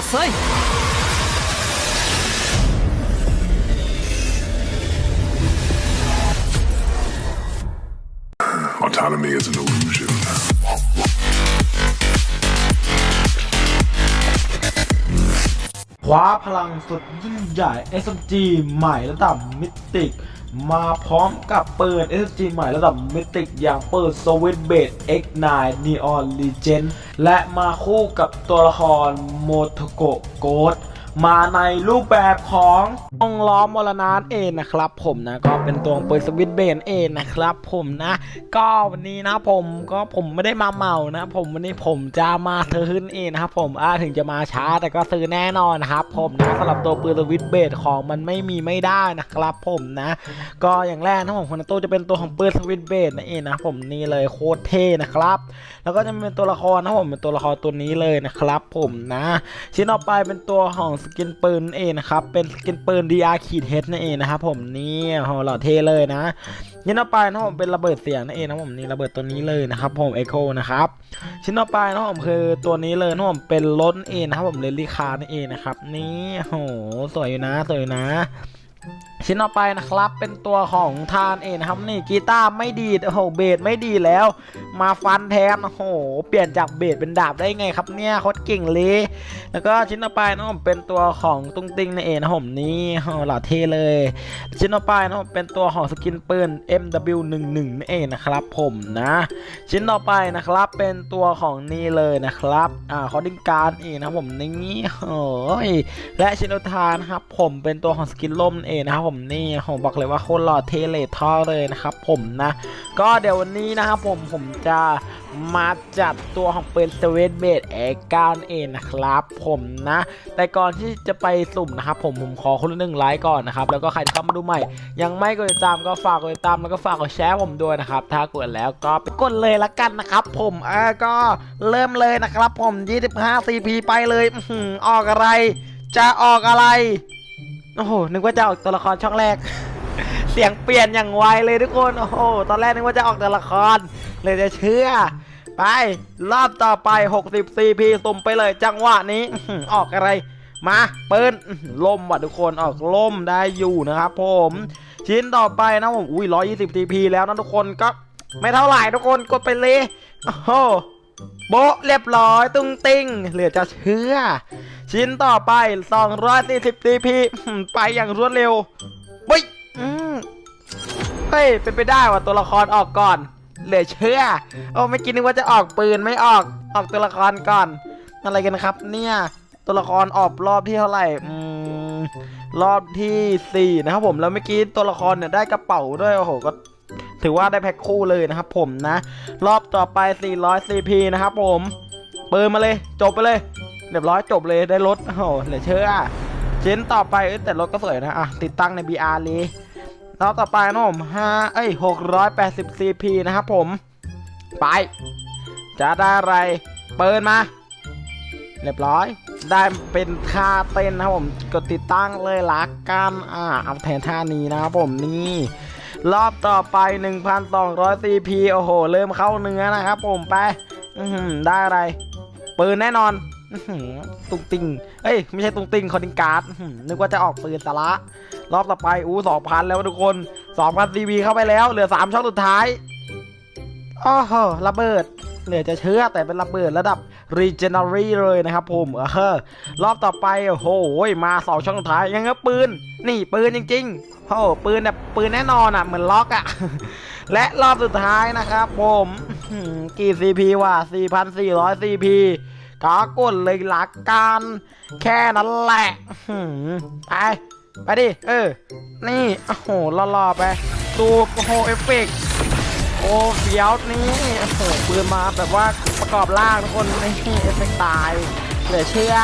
遅い Autonomy is an illusion. คว้าพลังสุดยิ่งใหญ่ SMG ใหม่ระดับมิติก มาพร้อมกับเปิด SSG ใหม่ระดับมิติกอย่างเปิด s w i t b a d X9 Neon Legend และมาคู่กับตัวละครโมโทโกะโกด มาในรูปแบบขององล้อมมรณานเองนะครับผมนะก็เป็นตัวเปิดสวิตเบนเองนะครับผมนะ ก็วันนี้นะผมก็ผมไม่ได้มาเมานะ ผมวันนี้ผมจะมาซื้อเองนะครับผมอ่าถึงจะมาช้าแต่ก็ซื้อแน่นอนนะครับผมนะสำหรับตัวปืนสวิตเบดของมันไม่มีไม่ได้นะครับผมนะ ก็อย่างแรกนะผมคนโตจะเป็นตัวของปืนสวิตเบดนั่นเองนะผมนี่เลยโคตรเท่นะครับ แล้วก็จะเป็นตัวละครนะผมเป็นตัวละครตัวนี้เลยนะครับผมนะ ชิ้นต่อไปเป็นตัวของสกินปืนเองนะครับ เป็นสกินปืน DR ขีดเฮดนั่นเองนะครับผมนี่โหหล่อเท่เลยนะชิ้นต่อไปนะผมเป็นระเบิดเสียงนั่นเองนะผมนี่ระเบิดตัวนี้เลยนะครับผมเอโคนะครับชิ้นต่อไปนะผมคือตัวนี้เลยนะผมเป็นรถเองนะครับผมเลลี่คาร์นั่นเองนะครับนี่โหสวยอยู่นะสวยอยู่นะ ชิ้นต่อไปนะครับ เป็นตัวของทานเองครับนี่กีตาร์ไม่ดีโอ้โหเบสไม่ดีแล้ว มาฟันแทนโอ้โหเปลี่ยนจากเบสเป็นดาบได้ไงครับเนี่ยโคตรเก่งเลยแล้วก็ชิ้นต่อไปนะผมเป็นตัวของตุ้งติงนั่นเองนะผมนี่โอ้หหล่อเท่เลย ชิ้นต่อไปนะผมเป็นตัวของสกินปืน MW11 นั่นเองนะครับผมนะ ชิ้นต่อไปนะครับเป็นตัวของนี่เลยนะครับอ่าคอดิ้งการเองนะผมนี่โอ้ยและชิ้นสุดท้ายนะครับผมเป็นตัวของสกินล่มเองนะครับผมนี่ผมบอกเลยว่าโคตรหล่อเทเลท่อเลยนะครับผมนะ ก็เดี๋ยววันนี้นะครับผมผมจะมาจัดตัวของปืนสเวตเบดเอเก้าเองนะครับผมนะ แต่ก่อนที่จะไปสุ่มนะครับผมผมขอคนละหนึ่งไลค์ก่อนนะครับ แล้วก็ใครที่เข้ามาดูใหม่ ยังไม่กดติดตามก็ฝากกดติดตามแล้วก็ฝากกดแชร์ผมด้วยนะครับ ถ้ากดแล้วก็ไปกดเลยละกันนะครับ ผมเออก็เริ่มเลยนะครับ ผม 25 CP ไปเลยอื้อหือออกอะไร จะออกอะไร โอ้โห นึกว่าจะออกตัวละครช่องแรก เสียงเปลี่ยนอย่างไวเลยทุกคน โอ้โห ตอนแรกนึกว่าจะออกตัวละคร เลยจะเชื่อ ไป รอบต่อไป 60 CP สุ่มไปเลยจังหวะนี้ ออกอะไร มาปืนอื้อหือล่มว่ะทุกคน ออกล่มได้อยู่นะครับผม ชิ้นต่อไปนะผม อุ้ย120 CP แล้วนะทุกคนก็ไม่เท่าไหร่ทุกคน กดไปเลย โอ้โหโบเรียบร้อย ตุ้งติ้งเหลือจะเชื่อ ชิ้นต่อไป 240 CP ไปอย่างรวดเร็วเฮ้ยเฮ้ย เป็นไปได้ว่าตัวละครออกก่อน เหลือเชื่อ โอ้ไม่คินึกว่าจะออกปืนไม่ออก ออกตัวละครก่อน อะไรกันครับ เนี่ย ตัวละครออกรอบที่เท่าไหร่อืมรอบที่ 4 นะครับผม แล้วเมื่อกี้ตัวละครเนี่ยได้กระเป๋าด้วย โอ้โห ก็ถือว่าได้แพ็คคู่เลยนะครับผมนะ รอบต่อไป 400 CP นะครับผมปืนมาเลย จบไปเลย เรียบร้อยจบเลยได้รถโอ้โหเหลือเชื่อชิ้นต่อไปเอ้แต่รถก็สวยนะอะติดตั้งใน BR เลยรอบต่อไปนะผม5เอ้ย680 CP นะครับผม ไป จะได้อะไร เปิดมา เรียบร้อย ได้เป็นท่าเต้นนะครับผม กดติดตั้งเลยละกันอ่าเอาแทนท่านี้นะครับผมนี่รอบต่อไป 1,200 CP โอ้โห เริ่มเข้าเนื้อนะครับผมไปได้อะไร ปืนแน่นอน ตุงติงเอ้ยไม่ใช่ตุงติงคอดิงการ์ดนึกว่าจะออกปืนสาระ รอบต่อไปอู้สองพันแล้วทุกคนสองพันซีบีเข้าไปแล้ว เหลือสามช่องสุดท้ายอ้โหระเบิดเหลือจะเชื่อแต่เป็นระเบิดระดับ Regenerary เลยนะครับผมเออรอบต่อไปโอ้โหมาสองช่องสุดท้ายยังก็ปืน นี่ปืนจริงๆโอ้ปืนแบบปืนแน่นอนอะเหมือนล็อกอะและรอบสุดท้ายนะครับผมอื้อหือกี่ CP ว่ะ4,400 CP กากดเลยลักกันแค่นั้นแหละไปไปดิ เออ นี่ โอ้โหล่อๆไปตูโอ้โหเอฟเฟกโอ้เฟี้ยวนี่โอ้โหปืนมาแบบว่าประกอบร่างทุกคนนี่เอฟเฟกต์ตายเหลือเชื่อ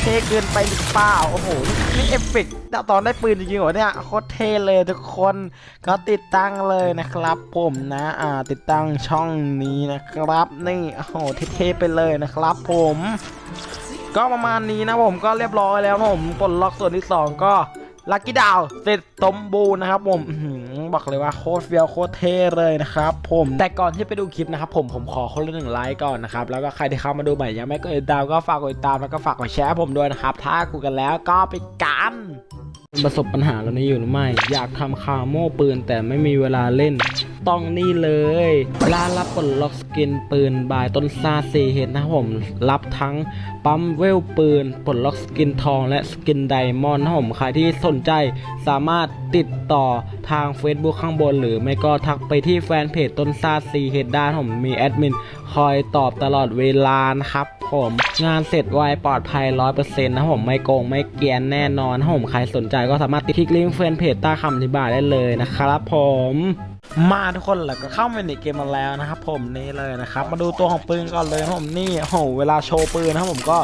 เท่เกินไปหรือเปล่า โอ้โห นี่เอฟเฟกต์ตอนได้ปืนจริงๆเหรอเนี่ย โคตรเท่เลยทุกคน ก็ติดตั้งเลยนะครับ ผมนะ อ่า ติดตั้งช่องนี้นะครับ นี่ โอ้โห เท่ๆไปเลยนะครับ ผม ก็ประมาณนี้นะผม ก็เรียบร้อยแล้วนะผมปลดล็อกส่วนที่ 2 ก็ ลักกี้ดาวเสร็จสมบูรณ์นะครับผมบอกเลยว่าโคตรเฟี้ยวโคตรเท่เลยนะครับผมแต่ก่อนที่ไปดูคลิปนะครับผมผมขอคนละหนึ่งไลค์ก่อนนะครับแล้วก็ใครที่เข้ามาดูใหม่ยังไม่กดติดตามก็ฝากกดติดตามแล้วก็ฝากกดแชร์ผมด้วยนะครับ ถ้ากูกันแล้วก็ไปกันประสบปัญหาเราในี้อยู่หรือไม่ อยากทำคาโม่ปืนแต่ไม่มีเวลาเล่นต้องนี่เลยร้านรับปลดล็อกสกินปืนบายต้นซาซีเฮดนะผม รับทั้งปั๊มเวลปืนปลดล็อกสกินทองและสกินไดมอนด์นะผมใครที่สนใจสามารถติดต่อทาง Facebook ข้างบน หรือไม่ก็ทักไปที่แฟนเพจต้นซาซีเฮดได้นผมมีแอดมินคอยตอบตลอดเวลานะครับผมงานเสร็จไวปลอดภัย100%นะครับผมไม่โกงไม่เกียนแน่นอนนะผมใครสนใจก็สามารถติดคลิกลิงก์แฟนเพจต้คำอธิบายได้เลยนะครับผม มาทุกคนแล้วก็เข้ามาในเกมมาแล้วนะครับ ผมนี่เลยนะครับ มาดูตัวของปืนก่อนเลยนะผมนี่โอ้โหเวลาโชว์ปืนนะครับผมก็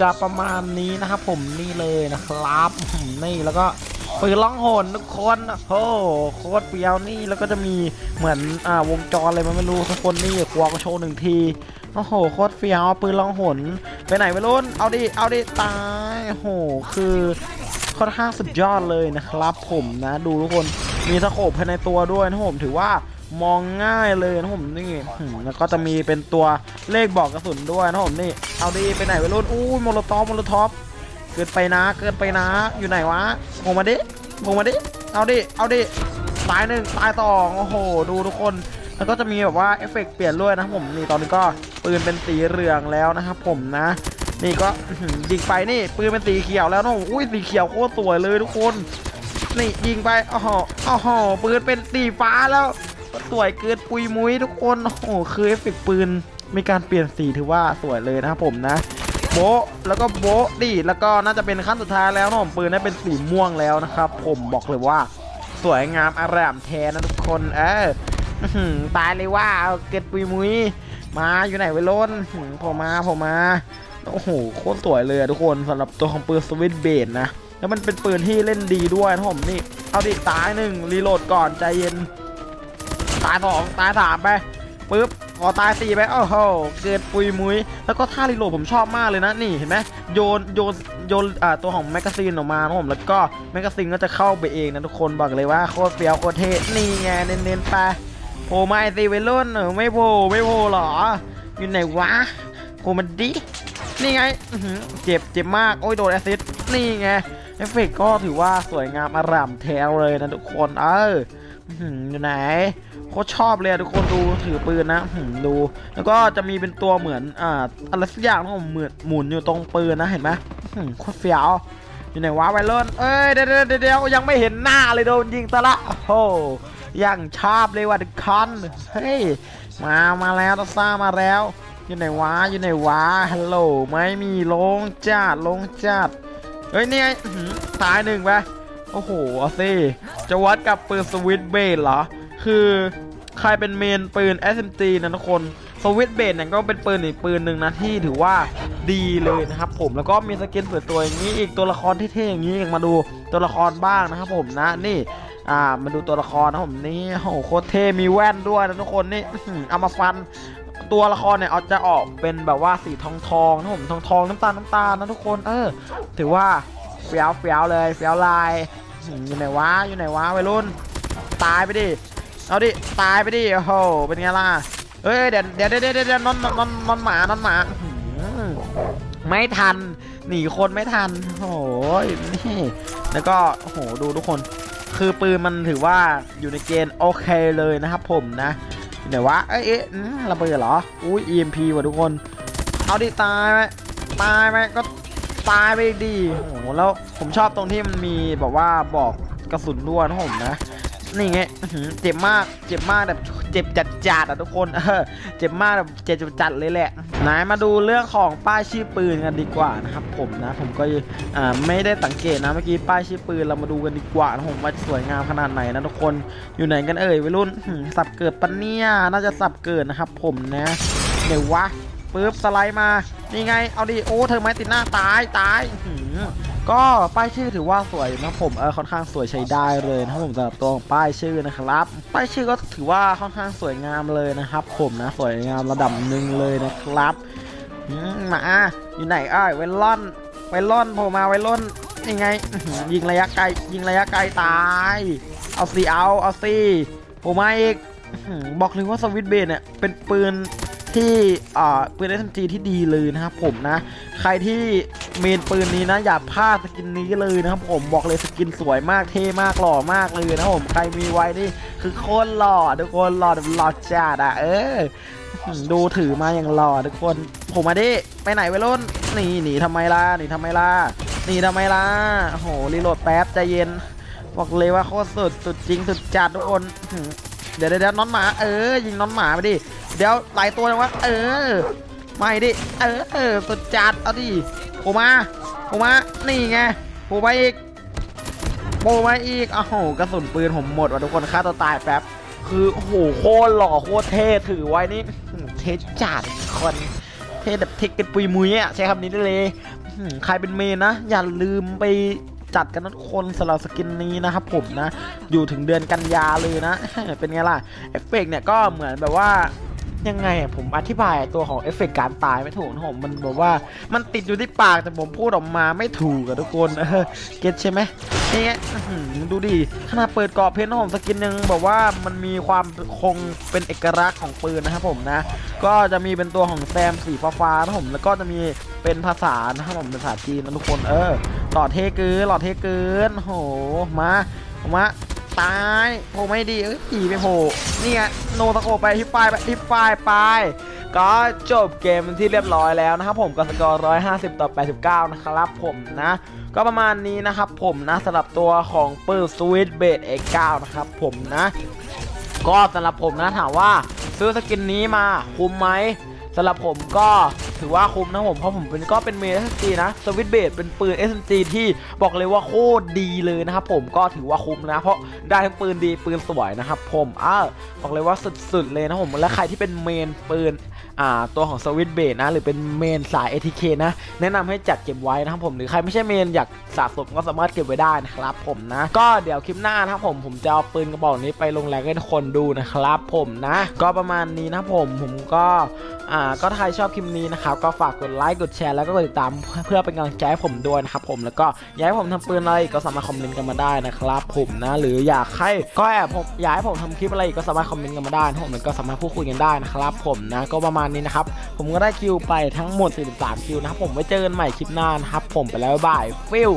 จะประมาณนี้นะครับ ผมนี่เลยนะครับนี่แล้วก็ปืนล่องหนทุกคนโอ้โคตรเปียวนี่แล้วก็จะมีเหมือนอ่าวงจรอะไรมาไม่รู้ทุกคนนี่ควงก็โชว์หนึ่งทีโอ้โหโคตรเฟี้ยวปืนล่องหนไปไหนไม่รู้เอาดิเอาดิตายโอ้โหคือค่อนข้างสุดยอดเลยนะครับ ผมนะดูทุกคน มีสโคปภายในตัวด้วยนะผมถือว่ามองง่ายเลยนะผมนี่แล้วก็จะมีเป็นตัวเลขบอกกระสุนด้วยนะผมนี่เอาดีไปไหนไปรุ่นอู้ยโมโลตอฟมโลท็อปเกินไปนะเกินไปนะอยู่ไหนวะงงมาดิงงมาดิเอาดิเอาดิตายหนึ่งตายสองโอ้โห ดูทุกคนแล้วก็จะมีแบบว่าเอฟเฟกต์เปลี่ยนด้วยนะผมนี่ตอนนี้ก็ปืนเป็นสีเหลืองแล้วนะครับผมนะ นี่ก็ยิงไปนี่ปืนเป็นสีเขียวแล้วนะอุ้ยสีเขียวโคตรสวยเลยทุกคน นี่ยิงไปอ้โหอ้โหปืนเป็นสีฟ้าแล้วสวยเกินปุยมุ้ยทุกคนโอ้โหคือเอฟเฟกปืนมีการเปลี่ยนสีถือว่าสวยเลยนะครับผมนะ โบแล้วก็โบดิแล้วก็น่าจะเป็นขั้นสุดท้ายแล้วนะผมปืนได้เป็นสีม่วงแล้วนะครับ ผมบอกเลยว่า สวยงามอารามแทนนะทุกคนเออตายเลยว่าเกิดปุยมุ้ยมาอยู่ไหนไว้ล้นอื้อหือผมมาผมมาโอ้โหโคตรสวยเลยทุกคนสำหรับตัวของปืนสวิตเบดนะ แล้วมันเป็นปืนที่เล่นดีด้วยนะผมนี่ เอาดิตายหนึ่งรีโหลดก่อนใจเย็น ตายสองตายสามไปปึ๊บขอตายสี่ไปโอ้โหเกิดปุยมุย แล้วก็ท่ารีโหลดผมชอบมากเลยนะนี่เห็นไหมโยนโยนโยนอ่าตัวของแมกกาซีนออกมานะผมแล้วก็แมกกาซีนก็จะเข้าไปเองนะทุกคนบอกเลยว่าโคตรเฟี้ยวโคตรเท่นี่ไงเน้นๆไปโผล่มาไอซีเวลลุ่นเออไม่โผล่ไม่โผล่หรอ อยู่ไหนวะโผล่มาดินี่ไงเจ็บเจ็บมากโอ้ยโดนแอซิดนี่ไง เอฟเฟกก็ถือว่าสวยงามอร่ามแท้เลยนะทุกคนเอออยู่ไหนโคตรชอบเลยทุกคนดูถือปืนนะดู แล้วก็จะมีเป็นตัวเหมือนอ่าอะไรสักอย่างนะผมเหมือนหมุนอยู่ตรงปืนนะเห็นไหมโคตรเฟี้ยวอยู่ไหนวะไวรอนเอ้ยเดี๋ยวเดี๋ยวยังไม่เห็นหน้าเลยโดนยิงซะละโอ้โหยังชอบเลยว่ะทุกคนเฮ้ยมามาแล้วตอซ่ามาแล้วอยู่ไหนวะอยู่ไหนวะฮัลโหลไม่มีลงจัดลงจัด เฮ้ยนี่ไงอื้อหือตายหนึ่งไปโอ้โหเอาสิจะวัดกับปืนสวิตเบดเหรอ คือใครเป็นเมนปืน SMG นะทุกคนสวิตเบดเนี่ยก็เป็นปืนอีกปืนหนึ่งนะที่ถือว่าดีเลยนะครับผมแล้วก็มีสกินสวยตัวอย่างนี้อีกตัวละครเท่ๆอย่างนี้มาดูตัวละครบ้างนะครับผมนะนี่อ่ามาดูตัวละครนะผมนี่โอ้โหโคตรเท่มีแว่นด้วยนะทุกคนนี่อื้อหือเอามาฟัน ตัวละครเนี่ยเอาจะออกเป็นแบบว่าสีทองทองนะผมทองทองน้ำตาลน้ำตาลนะทุกคนเออ ถือว่าเฟี้ยวเฟี้ยวเลยเฟี้ยวลายอยู่ไหนวะอยู่ไหนวะวัยรุ่น ตายไปดิเอาดิตายไปดิโอ้โหเป็นไงล่ะเอ้ยเดี๋ยวเดี๋ยวเดี๋ยวเดี๋ยวเดี๋ยวนอนนอนนอนหมานอนหมาอื้อหือไม่ทันหนีคนไม่ทันโอ้โหนี่แล้วก็โอ้โหดูทุกคน คือปืนมันถือว่าอยู่ในเกณฑ์โอเคเลยนะครับผมนะ เดี๋ยววะ เอ๊ะเอ๊ะระเบิดเหรอ อุ้ย EMP ว่ะทุกคน เอาดิตายไหมตายไหมก็ตายไปดีโอ้โหแล้วผมชอบตรงที่มันมีแบบว่าบอกกระสุนด้วยนะผมนะ นี่ไงเจ็บมาก เจ็บมากแบบ จ็บจัดจัดๆอะทุกคนเจ็บมากแบบเจ็บจัดเลยแหละไหนมาดูเรื่องของป้ายชื่อปืนกันดีกว่านะครับผมนะผมก็ไม่ได้สังเกตนะเมื่อกี้ป้ายชื่อปืนเรามาดูกันดีกว่านะผมว่าสวยงามขนาดไหนนะทุกคนอยู่ไหนกันเอ่ยวัยรุ่นสับเกิดปะเนี่ยน่าจะสับเกิดนะครับผมนะเดี๋ยววะปึ๊บสไลด์มานี่ไงเอาดิโอ้เธอไม้ติดหน้าตายตายหื ก็ป้ายชื่อถือว่าสวยนะผมเออค่อนข้างสวยใช้ได้เลยนะครับผมสำหรับตัวของป้ายชื่อนะครับ ป้ายชื่อก็ถือว่าค่อนข้างสวยงามเลยนะครับ ผมนะสวยงามระดับหนึ่งเลยนะครับมาอยู่ไหนเอ้ยเวลลอนเวลลอนโผล่มาเวลลอนยังไง ยิงระยะไกลยิงระยะไกลตาย เอาสิเอาเอาสิโอ้มาอีกบอกเลยว่าสวิตเบนเนี่ยเป็นปืน ที่ปืน SMG ที่ดีเลยนะครับผมนะ ใครที่เมนปืนนี้นะ อย่าพลาดสกินนี้เลยนะครับผมบอกเลยสกินสวยมากเท่มากหล่อมากเลยนะครับผมใครมีไว้นี่คือโคตรหล่อทุกคนหล่อแบบหล่อจัดอะเออดูถือมาอย่างหล่อทุกคน ผมมาดิไปไหนไปรุ่นหนีหนีทำไมล่ะหนีทำไมล่ะหนีทำไมล่ะโหรีโหลดแป๊บใจเย็น บอกเลยว่าโคตรสุดสุดจริงสุดจัดทุกคนเดี๋ยวเดี๋ยวเดี๋ยวน้องหมาเออยิงน้องหมาไปดิ เดี๋ยวหลายตัวเลยวะเออไม่ดิเออเออสุดจัดเอาดิโผล่มาโผล่มานี่ไงโผล่มาอีกโผล่มาอีกอ้โหกระสุนปืนผมหมดว่ะทุกคนฆ่าตัวตายแป๊บคือโอ้โหโคตรหล่อโคตรเท่ถือไว้นี่เท่จัดคนเท่แบบเทคเป็นปุยมุยอะใช้คำนี้ได้เลยใครเป็นเมนนะ อย่าลืมไปจัดกันนะทุกคนสำหรับสกินนี้นะครับผมนะ อยู่ถึงเดือนกันยาเลยนะ เป็นไงล่ะ เอฟเฟกต์เนี่ยก็เหมือนแบบว่า ยังไงอะผมอธิบายตัวของเอฟเฟกต์การตายไม่ถูกนะผมมันแบบว่ามันติดอยู่ที่ปากแต่ผมพูดออกมาไม่ถูกอะทุกคนเออเก็ตใช่ไหมนี่ไงอื้อหือดูดิขนาดเปิดกรอบเพนของผมสกินยังแบบว่ามันมีความคงเป็นเอกลักษณ์ของปืนนะครับผมนะ ก็จะมีเป็นตัวของแซมสีฟ้าๆนะผมแล้วก็จะมีเป็นภาษานะครับผมภาษาจีนนะทุกคนเออหล่อเทเกินหล่อเทเกินโอ้โหมามา ตายโผล่ไม่ดีเอ้ยผีไปโผล่นี่ไงโนตะโกไปที่ปลายไปที่ปลายไปก็จบเกมที่เรียบร้อยแล้วนะครับผมกับสกอร์ 150 ต่อ 89 นะครับผมนะ ก็ประมาณนี้นะครับผมนะสำหรับตัวของปืนสวิตเบดเอ9นะครับผมนะ ก็สำหรับผมนะถามว่าซื้อสกินนี้มาคุ้มไหมสำหรับผมก็ ถือว่าคุ้มนะผมเพราะผมเป็นก็เป็นเมย์ SMG นะสวิตเบดเป็นปืน SMG ที่บอกเลยว่าโคตรดีเลยนะครับผมก็ถือว่าคุ้มนะ เพราะได้ทั้งปืนดีปืนสวยนะครับผมอ้าบอกเลยว่าสุดๆเลยนะผมและใครที่เป็นเมนปืนอ่าตัวของสวิตเบดนะหรือเป็นเมนสาย ATK นะ แนะนำให้จัดเก็บไว้นะครับผมหรือใครไม่ใช่เมนอยากสะสมก็สามารถเก็บไว้ได้นะครับผมนะ ก็เดี๋ยวคลิปหน้านะครับผมผมจะเอาปืนกระบอกนี้ไปลงแรงให้ทุกคนดูนะครับผมนะ ก็ประมาณนี้นะผมผมก็อ่าก็ถ้าใครชอบคลิปนี้นะครับครับก็ฝากกดไลค์กดแชร์แล้วก็กดติดตามเพื่อเป็นกำลังใจให้ผมด้วยนะครับผมแล้วก็อยากให้ผมทำปืนอะไรก็สามารถคอมเมนต์กันมาได้นะครับผมนะหรืออยากให้ก็แอบผมอยากให้ผมทำคลิปอะไรอีกก็สามารถคอมเมนต์กันมาได้ผมแล้วก็สามารถพูดคุยกันได้นะครับผมนะก็ประมาณนี้นะครับผมก็ได้คิวไปทั้งหมด 43 คิวนะครับผมไว้เจอกันใหม่คลิปหน้านะครับผมไปแล้วบ๊ายบายฟิล